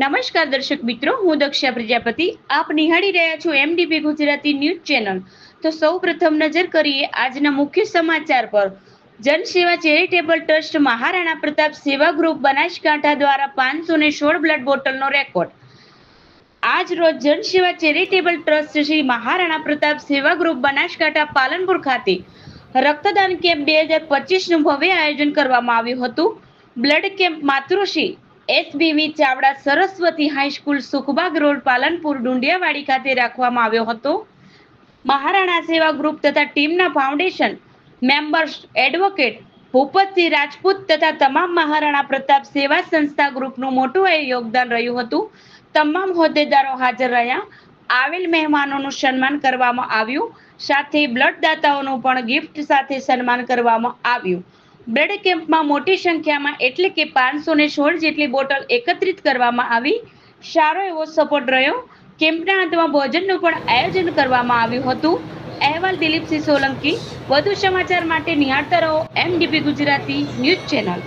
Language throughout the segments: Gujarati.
નમસ્કાર દર્શક મિત્રો, હું દક્ષા પ્રજાપતિ. આપ નિહાળી રહ્યા છો એમડીપી ગુજરાતી ન્યૂઝ ચેનલ. તો સૌ પ્રથમ નજર કરીએ આજના મુખ્ય સમાચાર પર. Jansewa charitable trust Maharana Pratap Seva group Banaskantha દ્વારા પાંચસો ને સોળ બ્લડ બોટલનો રેકોર્ડ. આજ રોજ Jansewa charitable trust Shri Maharana Pratap Seva group Banaskantha Palanpur ખાતે રક્તદાન કેમ્પ બે હજાર પચીસનું ભવ્ય આયોજન કરવામાં આવ્યું હતું. Blood camp માતૃશ્રી SBV Chavda Saraswati high school Sukhbag road Palanpur Dundiyawadi ખાતે રાખવામાં આવ્યો હતો. મહારાણા સેવા ગ્રુપ તથા ટીમના foundation, members, advocate Bhupatsinh Rajput તથા તમામ મહારાણા પ્રતાપ સેવા સંસ્થા ગ્રુપનું મોટું એ યોગદાન રહ્યું હતું. તમામ હોદ્દેદારો હાજર રહ્યા. આવેલ મહેમાનોનું સન્માન કરવામાં આવ્યું. સાથે બ્લડ દાતાઓનું પણ ગિફ્ટ સાથે સન્માન કરવામાં આવ્યું. બ્લડ કેમ્પમાં મોટી સંખ્યામાં એટલે કે પાંચસો ને સોળ જેટલી બોટલ એકત્રિત કરવામાં આવી. સારો એવો સપોર્ટ રહ્યો. કેમ્પના અંતમાં ભોજનનું પણ આયોજન કરવામાં આવ્યું હતું. અહેવાલ દિલીપસિંહ સોલંકી. વધુ સમાચાર માટે નિહાળતા રહો એમડીપી ગુજરાતી ન્યૂઝ ચેનલ.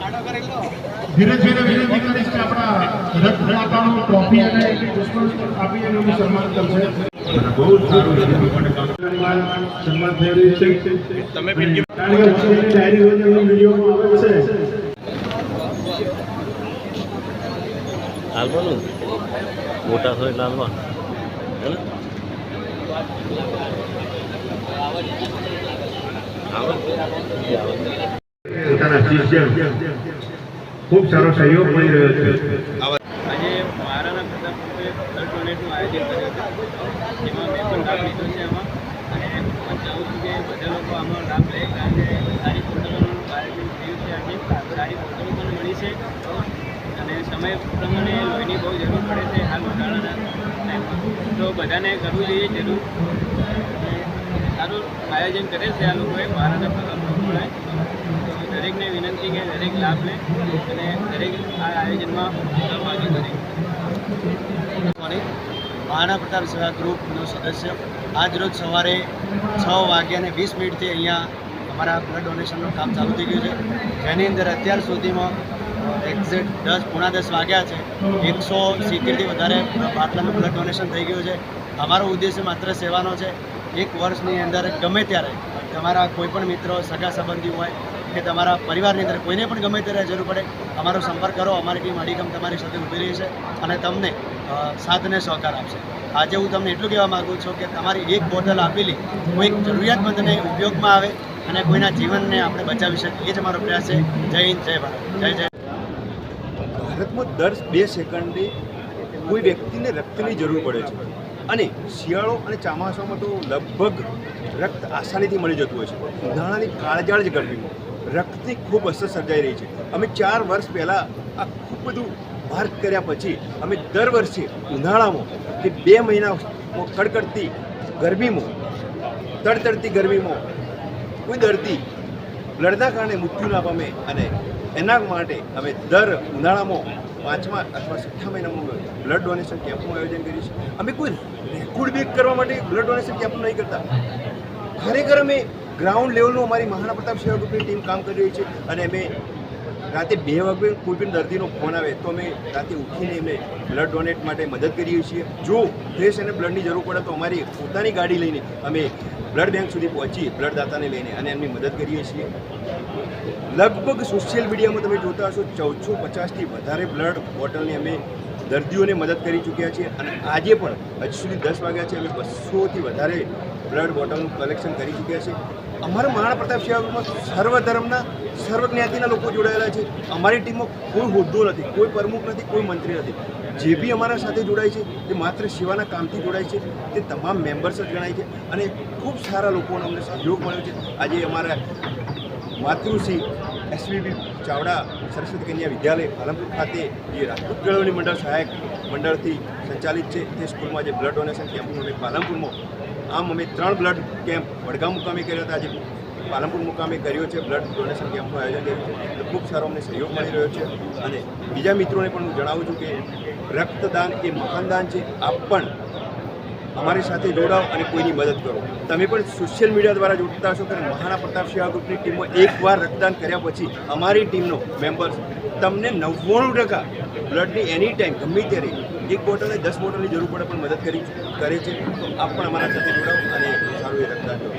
ધીરે ધીરે વિનંતી કરીશ કે આપણા રથમાતાનું ટ્રોફી અને આપી અને એમનું સન્માન કરશે બહુ સારું સન્માન થઈ રહ્યું છે. તમે ડાયરી હોય એમની વિડીયોમાં આવે છે. હાલવાનું? મોટા હોય એટલે હાલવાનું. હે ને આવે આવે. પોતાના શિષ્ય. ખૂબ સારો સહયોગ મળી રહ્યો છે. મહારાણા પ્રતાપ બ્લડ આયોજન કર્યું હતું. જેમાં મેં પણ લીધો છે એમાં અને હું ચાહું છું આમાં લાભ લે કારણ કે સારી આયોજન થયું છે આજે. સારી બોટલો પણ મળી છે. અને સમય પ્રમાણે લોહીની બહુ જરૂર પડે છે હાલ ઉનાળાના તો બધાને કરવું જોઈએ જરૂર. સારું આયોજન કરે છે આ લોકોએ મહારાણા પ્રતાપ દરેકને વિનંતી કે દરેક લાભ લે અને દરેક આ આયોજનમાં સહભાગી મોર્નિંગ મહારાણા પ્રતાપ સેવા ગ્રુપનો સદસ્ય આજરોજ સવારે છ વાગ્યાને વીસ મિનિટથી અહીંયા અમારા બ્લડ ડોનેશનનું કામ ચાલુ થઈ ગયું છે. જેની અંદર અત્યાર સુધીમાં એક્ઝેક્ટ દસ, પોણા દસ વાગ્યા છે. એકસો સિત્તેરથી વધારે બાટલાનું બ્લડ ડોનેશન થઈ ગયું છે. અમારો ઉદ્દેશ્ય માત્ર સેવાનો છે. એક વર્ષની અંદર ગમે ત્યારે તમારા કોઈ પણ મિત્રો, સગા સંબંધી હોય કે તમારા પરિવારની અંદર કોઈને પણ ગમે ત્યારે જરૂર પડે, અમારો સંપર્ક કરો, અમારી ટીમ અડીગમ તમારી સાથે ઊભી રહી છે અને તમને સાથને સહકાર આપશે. આજે હું તમને એટલું કહેવા માગું છું કે તમારી એક બોટલ આપેલી કોઈક જરૂરિયાતમંદને ઉપયોગમાં આવે અને કોઈના જીવનને આપણે બચાવી શકીએ. એ જ અમારો પ્રયાસ છે. જય હિન્દ, જય ભારત. જય જય. ભારતમાં દર બે સેકન્ડે કોઈ વ્યક્તિને રક્તની જરૂર પડે છે. અને શિયાળો અને ચોમાસામાં તો લગભગ રક્ત આસાનીથી મળી જતું હોય છે. ઉનાળાની કાળજાળ જ ગરમીમાં. રક્તની ખૂબ અસર સર્જાઈ રહી છે. અમે ચાર વર્ષ પહેલાં આ ખૂબ બધું માર્ક કર્યા પછી અમે દર વર્ષે ઉનાળામાં કે બે મહિના કડકડતી ગરમીમાં, તડતડતી ગરમીમાં, કોઈ દર્દી બ્લડના કારણે મૃત્યુ ના પામે અને એના માટે અમે દર ઉનાળામાં પાંચમા અથવા છઠ્ઠા મહિનામાં બ્લડ ડોનેશન કેમ્પનું આયોજન કરીએ છીએ. અમે કોઈ રેકોર્ડ બ્રેક કરવા માટે બ્લડ ડોનેશન કેમ્પ નહીં કરતા. ખરેખર અમે ગ્રાઉન્ડ લેવલનું અમારી મહારાણા પ્રતાપ સેવા ગ્રુપની ટીમ કામ કરી રહી છે અને અમે રાતે બે વાગે કોઈ પણ દર્દીનો ફોન આવે તો અમે રાતે ઉઠીને એમને બ્લડ ડોનેટ માટે મદદ કરીએ છીએ. જો ફ્રેશ અને બ્લડની જરૂર પડે તો અમારી પોતાની ગાડી લઈને અમે બ્લડ બેંક સુધી પહોંચી બ્લડ દાતાને લઈને અને એમની મદદ કરીએ છીએ. લગભગ સોશિયલ મીડિયામાં તમે જોતા હશો ચૌદસો પચાસથી વધારે બ્લડ બોટલની અમે દર્દીઓને મદદ કરી ચૂક્યા છીએ અને આજે પણ હજુ સુધી દસ વાગ્યા છે, અમે બસોથી વધારે બ્લડ બોટલનું કલેક્શન કરી ચૂક્યા છીએ. અમારા મહારાણા પ્રતાપ સેવા સર્વધર્મના સર્વ ધર્મના, સર્વ જ્ઞાતિના લોકો જોડાયેલા છે. અમારી ટીમમાં કોઈ હોદ્દો નથી, કોઈ પ્રમુખ નથી, કોઈ મંત્રી નથી. જે બી અમારા સાથે જોડાય છે તે માત્ર સેવાના કામથી જોડાય છે, તે તમામ મેમ્બર્સ જ ગણાય છે અને ખૂબ સારા લોકોનો અમને સહયોગ મળ્યો છે. આજે અમારા માતૃશ્રી એસવીબી ચાવડા સરસ્વતી કન્યા વિદ્યાલય પાલનપુર ખાતે જે રાજપૂત કેળવણી મંડળ સહાયક મંડળથી સંચાલિત છે, તે સ્કૂલમાં જે બ્લડ ડોનેશન કેમ્પનું અમે પાલનપુરમાં આમ અમે ત્રણ બ્લડ કેમ્પ વડગામ મુકામે કર્યો હતા. આજે પાલનપુર મુકામે કર્યો છે. બ્લડ ડોનેશન કેમ્પનું આયોજન કર્યું છે. ખૂબ સારો અમને સહયોગ મળી રહ્યો છે. અને બીજા મિત્રોને પણ હું જણાવું છું કે રક્તદાન એ મહાન દાન છે. આપ પણ અમારી સાથે જોડાઓ અને કોઈની મદદ કરો. તમે પણ સોશિયલ મીડિયા દ્વારા જોડતા હશો કે મહારાણા પ્રતાપ ગ્રુપની ટીમમાં એકવાર રક્તદાન કર્યા પછી અમારી ટીમનો મેમ્બર્સ તમને નવ્વાણું ટકા બ્લડની એની ટાઈમ ગમે ત્યારે એક બોટલ દસ બોટલની જરૂર પડે પણ મદદ કરી કરે છે. આપ પણ અમારા સાથે જોડાઓ અને સારું એ રક્તદાન કરો.